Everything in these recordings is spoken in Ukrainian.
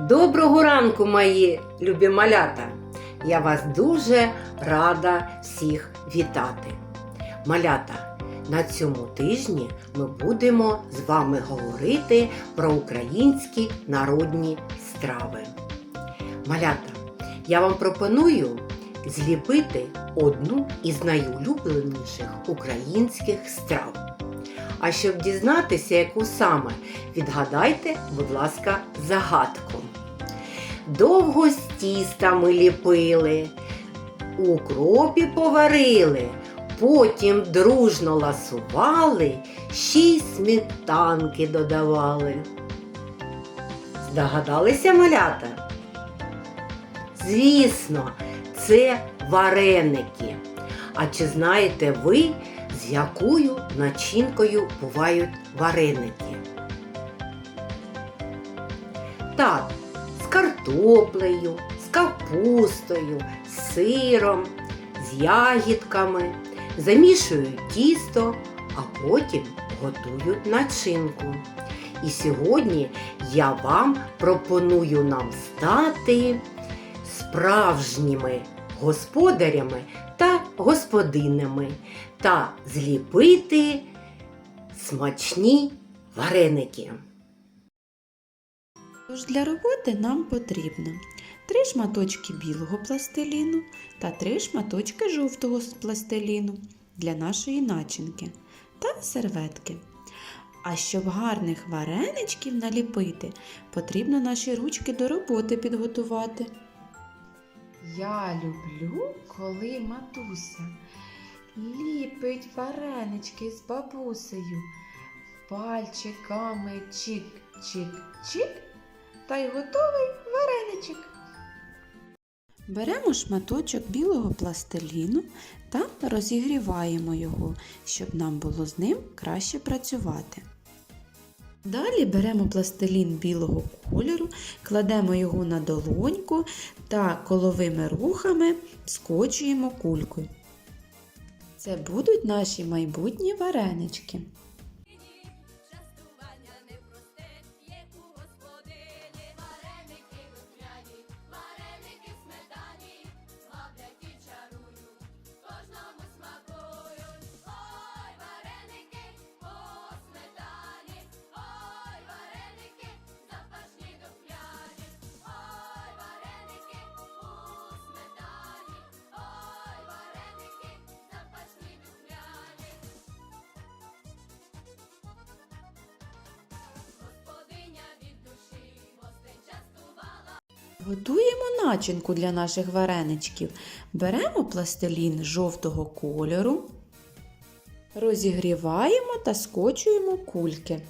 Доброго ранку, мої любі малята! Я вас дуже рада всіх вітати. Малята, на цьому тижні ми будемо з вами говорити про українські народні страви. Малята, я вам пропоную зліпити одну із найулюбленіших українських страв. А щоб дізнатися, яку саме, відгадайте, будь ласка, загадку. Довго з тіста ми ліпили, у кропі поварили, потім дружно ласували, ще й сметанки додавали. Здогадалися малята? Звісно, це вареники. А чи знаєте ви, з якою начинкою бувають вареники? Так, з картоплею, з капустою, з сиром, з ягідками. Замішують тісто, а потім готують начинку. І сьогодні я вам пропоную нам стати справжніми господарями та господинями та зліпити смачні вареники. Тож для роботи нам потрібно три шматочки білого пластиліну та три шматочки жовтого пластиліну для нашої начинки та серветки. А щоб гарних вареничків наліпити, потрібно наші ручки до роботи підготувати. Я люблю, коли матуся ліпить варенички з бабусею. Пальчиками чик-чик-чик та й готовий вареничок. Беремо шматочок білого пластиліну та розігріваємо його, щоб нам було з ним краще працювати. Далі беремо пластилін білого кольору, кладемо його на долоньку та коловими рухами скочуємо кулькою. Це будуть наші майбутні варенички. Готуємо начинку для наших вареничків. Беремо пластилін жовтого кольору, розігріваємо та скочуємо кульки.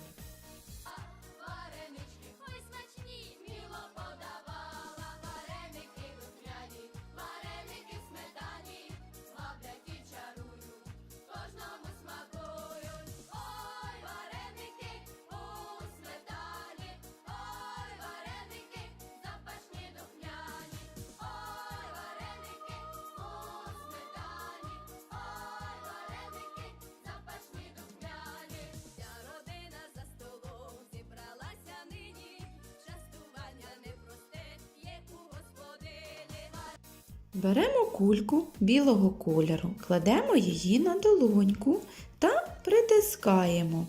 Беремо кульку білого кольору, кладемо її на долоньку та притискаємо.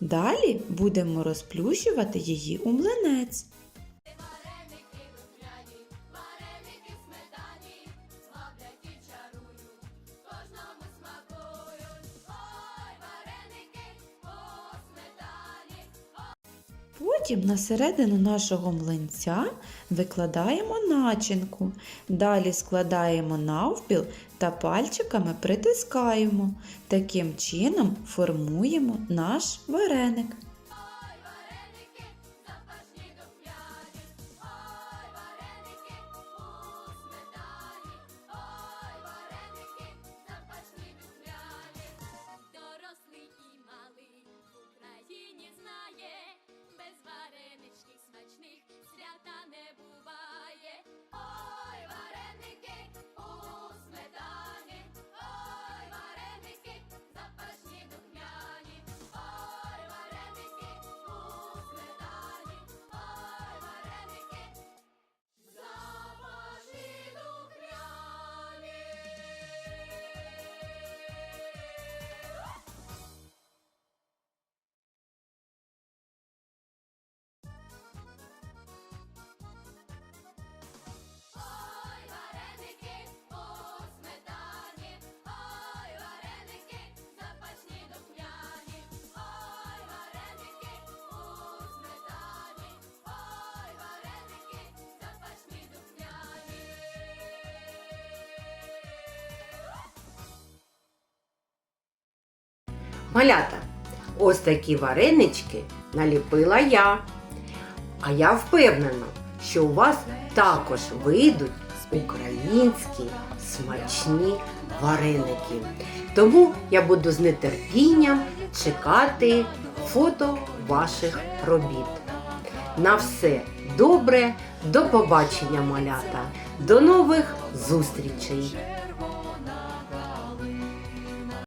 Далі будемо розплющувати її у млинець. Потім на середину нашого млинця викладаємо начинку. Далі складаємо навпіл та пальчиками притискаємо. Таким чином формуємо наш вареник. Малята, ось такі варенички наліпила я. А я впевнена, що у вас також вийдуть українські смачні вареники. Тому я буду з нетерпінням чекати фото ваших робіт. На все добре, до побачення, малята, до нових зустрічей!